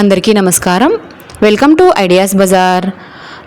అందరికీ నమస్కారం. Welcome to ideas Bazaar.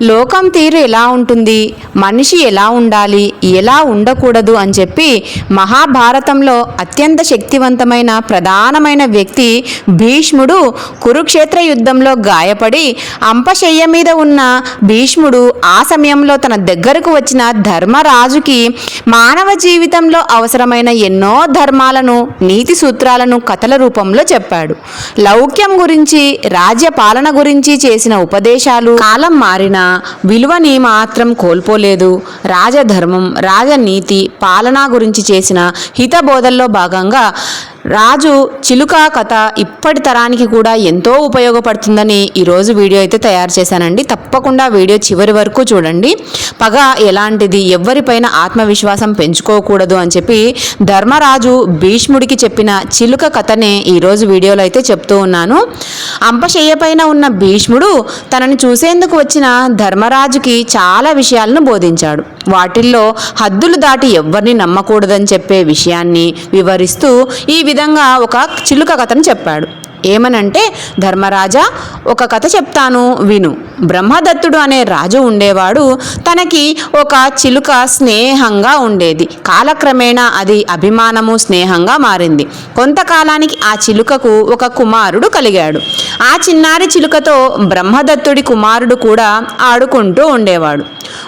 లోకం తీరు ఎలా ఉంటుంది? మనిషి ఎలా ఉండాలి? ఎలా ఉండకూడదు? అని చెప్పి మహాభారతంలో అత్యంత శక్తివంతమైన ప్రధానమైన వ్యక్తి భీష్ముడు కురుక్షేత్ర యుద్ధంలో గాయపడి అంపశయ్య మీద ఉన్న భీష్ముడు ఆ సమయంలో తన దగ్గరకు వచ్చిన ధర్మరాజుకి మానవ జీవితంలో అవసరమైన ఎన్నో ధర్మాలను నీతి సూత్రాలను కథల రూపంలో చెప్పాడు. లౌక్యం గురించి రాజ్య పాలన గురించి చేసిన ఉపదేశాలు కాలం మారినా విలువని మాత్రం కోల్పోలేదు. రాజధర్మం రాజనీతి పాలన గురించి చేసిన హితబోధల్లో భాగంగా రాజు చిలుక కథ ఇప్పటి తరానికి కూడా ఎంతో ఉపయోగపడుతుందని ఈరోజు వీడియో అయితే తయారు చేశానండి. తప్పకుండా వీడియో చివరి వరకు చూడండి. పగ ఎలాంటిది ఎవరిపైన ఆత్మవిశ్వాసం పెంచుకోకూడదు అని చెప్పి ధర్మరాజు భీష్ముడికి చెప్పిన చిలుక కథనే ఈరోజు వీడియోలో అయితే చెప్తూ ఉన్నాను. అంపశయ్య పైన ఉన్న భీష్ముడు తనని చూసేందుకు వచ్చిన ధర్మరాజుకి చాలా విషయాలను బోధించాడు. వాటిల్లో హద్దులు దాటి ఎవ్వరిని నమ్మకూడదని చెప్పే విషయాన్ని వివరిస్తూ ఈ విధంగా ఒక చిలుక కథను చెప్పాడు. ఏమనంటే ధర్మరాజా ఒక కథ చెప్తాను విను. బ్రహ్మదత్తుడు అనే రాజు ఉండేవాడు. తనకి ఒక చిలుక స్నేహంగా ఉండేది. కాలక్రమేణా అది అభిమానము స్నేహంగా మారింది. కొంతకాలానికి ఆ చిలుకకు ఒక కుమారుడు కలిగాడు. ఆ చిన్నారి చిలుకతో బ్రహ్మదత్తుడి కుమారుడు కూడా ఆడుకుంటూ ఉండేవాడు.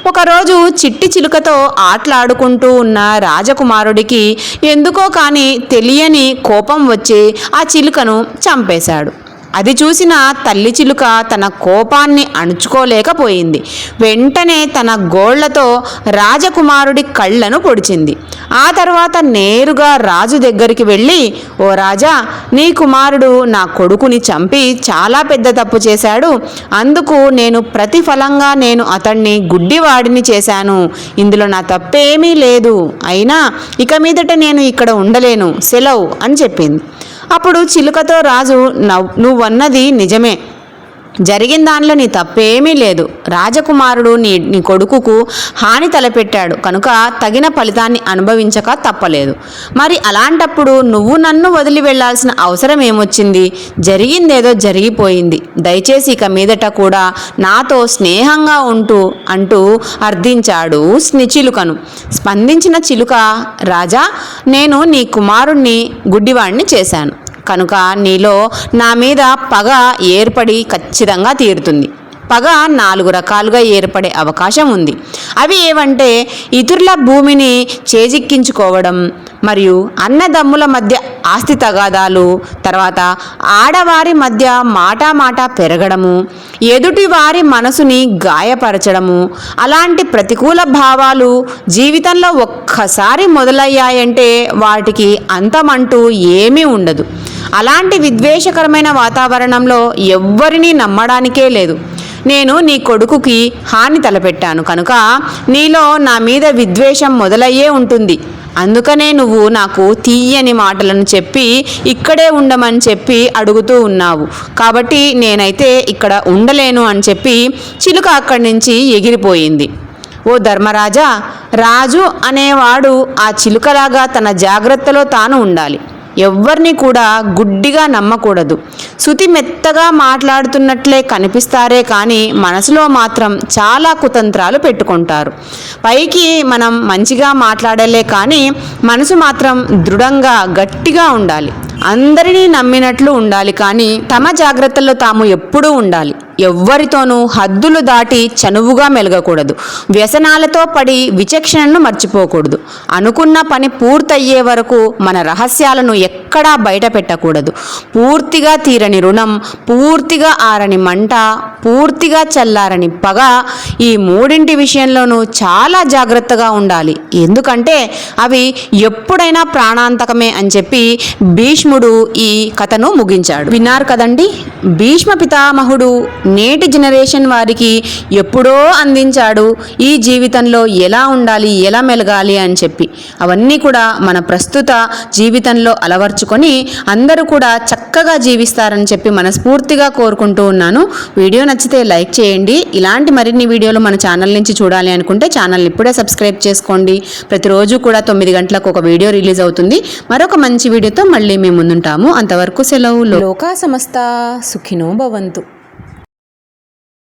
ఒకరోజు చిట్టి చిలుకతో ఆటలాడుకుంటూ ఉన్న రాజకుమారుడికి ఎందుకో కానీ తెలియని కోపం వచ్చి ఆ చిలుకను చంపేశాడు. అది చూసిన తల్లి చిలుక తన కోపాన్ని అణుచుకోలేకపోయింది. వెంటనే తన గోళ్ళతో రాజకుమారుడి కళ్ళను పొడిచింది. ఆ తర్వాత నేరుగా రాజు దగ్గరికి వెళ్ళి ఓ రాజా నీ కుమారుడు నా కొడుకుని చంపి చాలా పెద్ద తప్పు చేశాడు. అందుకు నేను ప్రతిఫలంగా నేను అతన్ని గుడ్డివాడిని చేశాను. ఇందులో నా తప్పేమీ లేదు. అయినా ఇక మీదట నేను ఇక్కడ ఉండలేను. సెలవు అని చెప్పింది. అప్పుడు చిలుకతో రాజు నవ్ నువ్వన్నది నిజమే. జరిగిన దానిలో నీ తప్పేమీ లేదు. రాజకుమారుడు నీ నీ కొడుకుకు హాని తలపెట్టాడు. కనుక తగిన ఫలితాన్ని అనుభవించక తప్పలేదు. మరి అలాంటప్పుడు నువ్వు నన్ను వదిలి వెళ్ళాల్సిన అవసరం ఏమొచ్చింది? జరిగిందేదో జరిగిపోయింది. దయచేసి ఇక మీదట కూడా నాతో స్నేహంగా ఉంటూ అంటూ అర్థించాడు స్ని- చిలుకను స్పందించిన చిలుక రాజా నేను నీ కుమారుణ్ణి గుడ్డివాణ్ణి చేశాను. కనుక నీలో నా మీద పగ ఏర్పడి ఖచ్చితంగా తీరుతుంది. పగ నాలుగు రకాలుగా ఏర్పడే అవకాశం ఉంది. అవి ఏవంటే ఇతరుల భూమిని చేజిక్కించుకోవడం మరియు అన్నదమ్ముల మధ్య ఆస్తి తగాదాలు తర్వాత ఆడవారి మధ్య మాటామాట పెరగడము ఎదుటి వారి మనసుని గాయపరచడము అలాంటి ప్రతికూల భావాలు జీవితంలో ఒక్కసారి మొదలయ్యాయంటే వాటికి అంతమంటూ ఏమీ ఉండదు. అలాంటి విద్వేషకరమైన వాతావరణంలో ఎవ్వరినీ నమ్మడానికే లేదు. నేను నీ కొడుకుకి హాని తలపెట్టాను కనుక నీలో నా మీద విద్వేషం మొదలయ్యే ఉంటుంది. అందుకనే నువ్వు నాకు తీయని మాటలను చెప్పి ఇక్కడే ఉండమని చెప్పి అడుగుతూ ఉన్నావు. కాబట్టి నేనైతే ఇక్కడ ఉండలేను అని చెప్పి చిలుక అక్కడి నుంచి ఎగిరిపోయింది. ఓ ధర్మరాజా రాజు అనేవాడు ఆ చిలుకలాగా తన జాగ్రత్తలో తాను ఉండాలి. ఎవ్వరిని కూడా గుడ్డిగా నమ్మకూడదు. శృతి మెత్తగా మాట్లాడుతున్నట్లే కనిపిస్తారే కానీ మనసులో మాత్రం చాలా కుతంత్రాలు పెట్టుకుంటారు. పైకి మనం మంచిగా మాట్లాడలే కానీ మనసు మాత్రం దృఢంగా గట్టిగా ఉండాలి. అందరినీ నమ్మినట్లు ఉండాలి కానీ తమ జాగ్రత్తల్లో తాము ఎప్పుడూ ఉండాలి. ఎవ్వరితోనూ హద్దులు దాటి చనువుగా మెలగకూడదు. వ్యసనాలతో పడి విచక్షణను మర్చిపోకూడదు. అనుకున్న పని పూర్తయ్యే వరకు మన రహస్యాలను ఎక్కడా బయట పెట్టకూడదు పూర్తిగా తీరని రుణం పూర్తిగా ఆరని మంట పూర్తిగా చల్లారని పగ ఈ మూడింటి విషయంలోనూ చాలా జాగ్రత్తగా ఉండాలి. ఎందుకంటే అవి ఎప్పుడైనా ప్రాణాంతకమే అని చెప్పి భీష్ముడు ఈ కథను ముగించాడు. విన్నారు కదండి? భీష్మ పితామహుడు నేటి జనరేషన్ వారికి ఎప్పుడో అందించాడు ఈ జీవితంలో ఎలా ఉండాలి ఎలా మెలగాలి అని చెప్పి. అవన్నీ కూడా మన ప్రస్తుత జీవితంలో అలవర్చుకొని అందరూ కూడా చక్కగా జీవిస్తారని చెప్పి మనస్ఫూర్తిగా కోరుకుంటూ ఉన్నాను. వీడియో నచ్చితే లైక్ చేయండి. ఇలాంటి మరిన్ని వీడియోలు మన ఛానల్ నుంచి చూడాలి అనుకుంటే ఛానల్ని ఇప్పుడే సబ్స్క్రైబ్ చేసుకోండి. ప్రతిరోజు కూడా తొమ్మిది గంటలకు ఒక వీడియో రిలీజ్ అవుతుంది. మరొక మంచి వీడియోతో మళ్ళీ మేము ముందుంటాము. అంతవరకు సెలవు లోకా సమస్త సుఖినో భవంతు.